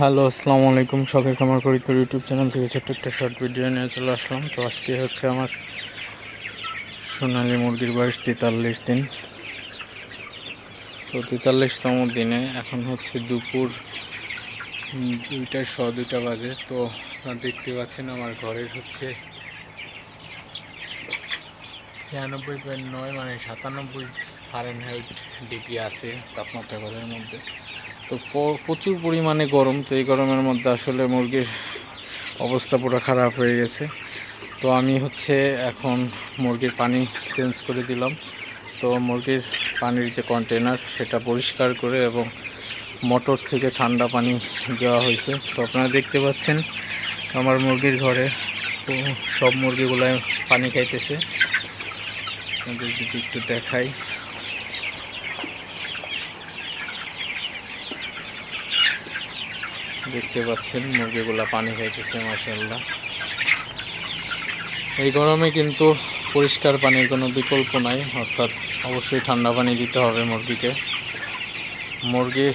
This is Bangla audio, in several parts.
হ্যালো, আসসালামু আলাইকুম। শখের খামার করি ইউটিউব চ্যানেল থেকে ছোট্ট একটা শর্ট ভিডিও নিয়ে চলে আসলাম। তো আজকে হচ্ছে আমার সোনালি মুরগির বয়স তেতাল্লিশ দিন। তো তেতাল্লিশতম দিনে এখন হচ্ছে দুপুর দুইটা শ দুইটা বাজে। তো আপনারা দেখতে পাচ্ছেন আমার ঘরের হচ্ছে ছিয়ানব্বই পয়েন্ট নয় মানে সাতানব্বই ফারেনহাইট ডিগ্রি আছে তাপমাত্রা ঘরের মধ্যে। তো প্রচুর পরিমাণে গরম, তো এই গরমের মধ্যে আসলে মুরগির অবস্থা পুরো খারাপ হয়ে গেছে। তো আমি হচ্ছে এখন মুরগির পানি চেঞ্জ করে দিলাম। তো মুরগির পানির যে কন্টেনার, সেটা পরিষ্কার করে এবং মোটর থেকে ঠান্ডা পানি দেওয়া হয়েছে। তো আপনারা দেখতে পাচ্ছেন, আমার মুরগির ঘরে সব মুরগিগুলাই পানি খাইতেছে। আপনাদের যদি একটু দেখাই। দেখতে পাচ্ছেন, মুরগিগুলা পানি খাইতেছে মাসাল্লাহ এই গরমে কিন্তু পরিষ্কার পানির কোনো বিকল্প নাই, অর্থাৎ অবশ্যই ঠান্ডা পানি দিতে হবে মুরগিকে। মুরগি,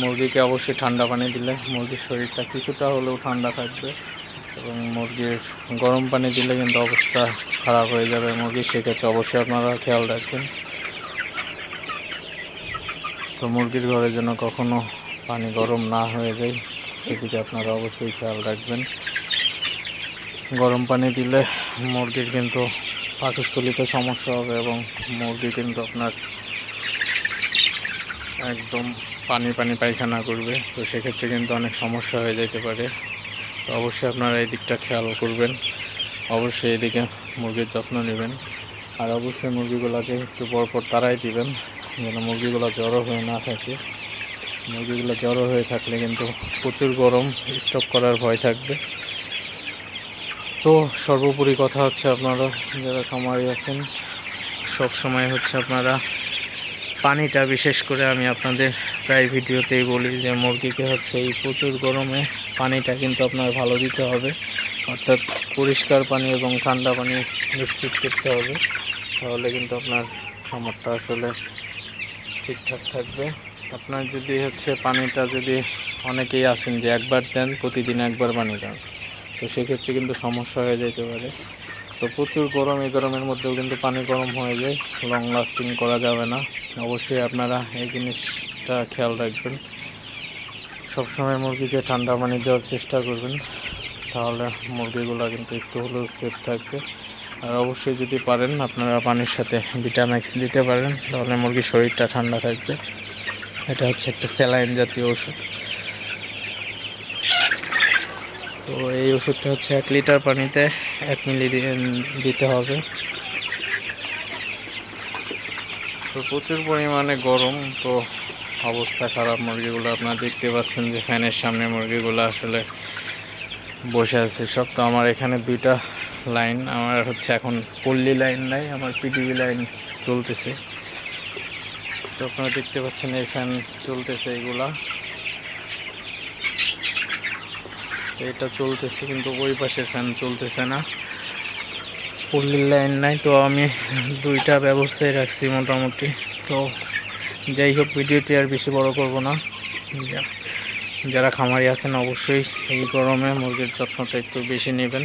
মুরগিকে অবশ্যই ঠান্ডা পানি দিলে মুরগির শরীরটা কিছুটা হলেও ঠান্ডা থাকবে এবং মুরগির গরম পানি দিলে কিন্তু অবস্থা খারাপ হয়ে যাবে মুরগির সেক্ষেত্রে অবশ্যই আপনারা খেয়াল রাখবেন। তো মুরগির ঘরে যেন কখনো পানি গরম না হয়ে যায়। সেদিকে আপনারা অবশ্যই খেয়াল রাখবেন। গরম পানি দিলে মুরগির কিন্তু পাকস্থলিতে সমস্যা হবে এবং মুরগি কিন্তু আপনার একদম পানি পানি পায়খানা করবে। তো সেক্ষেত্রে কিন্তু অনেক সমস্যা হয়ে যেতে পারে। তো অবশ্যই আপনারা এই দিকটা খেয়াল করবেন। অবশ্যই এদিকে মুরগির যত্ন নেবেন। আর অবশ্যই মুরগিগুলোকে একটু পরপর পর তাড়াই দিবেন, যেন মুরগিগুলো জড়ো হয়ে না থাকে। মুরগিগুলো জড়ো হয়ে থাকলে কিন্তু প্রচুর গরম স্টক করার ভয় থাকবে। তো সর্বোপরি কথা হচ্ছে আপনারা যারা খামারি আছেন সব সময় হচ্ছে আপনারা পানিটা বিশেষ করে আমি আপনাদের প্রায় ভিডিওতেই বলি যে মুরগিকে হচ্ছে এই প্রচুর গরমে পানিটা কিন্তু আপনার ভালো দিতে হবে। অর্থাৎ পরিষ্কার পানি এবং ঠান্ডা পানি নিশ্চিত করতে হবে। তাহলে কিন্তু আপনার খামারটা আসলে ঠিকঠাক থাকবে। আপনার যদি হচ্ছে পানিটা যদি অনেকেই আছেন যে একবার দেন, প্রতিদিন একবার পানি দেন, তো সেক্ষেত্রে কিন্তু সমস্যা হয়ে যেতে পারে। তো প্রচুর গরম, এই গরমের মধ্যেও কিন্তু পানি গরম হয়ে যায় লং লাস্টিং করা যাবে না। অবশ্যই আপনারা এই জিনিসটা খেয়াল রাখবেন। সবসময় মুরগিকে ঠান্ডা পানি দেওয়ার চেষ্টা করবেন, তাহলে মুরগিগুলো কিন্তু একটু হলেও সেফ থাকবে। আর অবশ্যই যদি পারেন, আপনারা পানির সাথে ভিটাম্যাক্স দিতে পারেন, তাহলে মুরগির শরীরটা ঠান্ডা থাকবে। এটা হচ্ছে একটা স্যালাইন জাতীয় ওষুধ। তো এই ওষুধটা হচ্ছে এক লিটার পানিতে এক মিলি দিতে হবে। তো প্রচুর পরিমাণে গরম, তো অবস্থা খারাপ। মুরগিগুলো আপনারা দেখতে পাচ্ছেন যে ফ্যানের সামনে মুরগিগুলো আসলে বসে আছে। সব তো আমার এখানে দুইটা লাইন, আমার হচ্ছে এখন পল্লী লাইন নাই, আমার পিটিভি লাইন চলতেছে। তো আপনারা দেখতে পাচ্ছেন এই ফ্যান চলতেছে এগুলা তো এটা চলতেছে কিন্তু ওই পাশের ফ্যান চলতেছে না। পল্লীর লাইন নাই তো আমি দুইটা ব্যবস্থায় রাখছি মোটামুটি। তো যাই হোক, ভিডিওটি আর বেশি বড় করব না। যারা খামারি আছেন অবশ্যই এই গরমে মুরগির যত্নটা একটু বেশি নেবেন।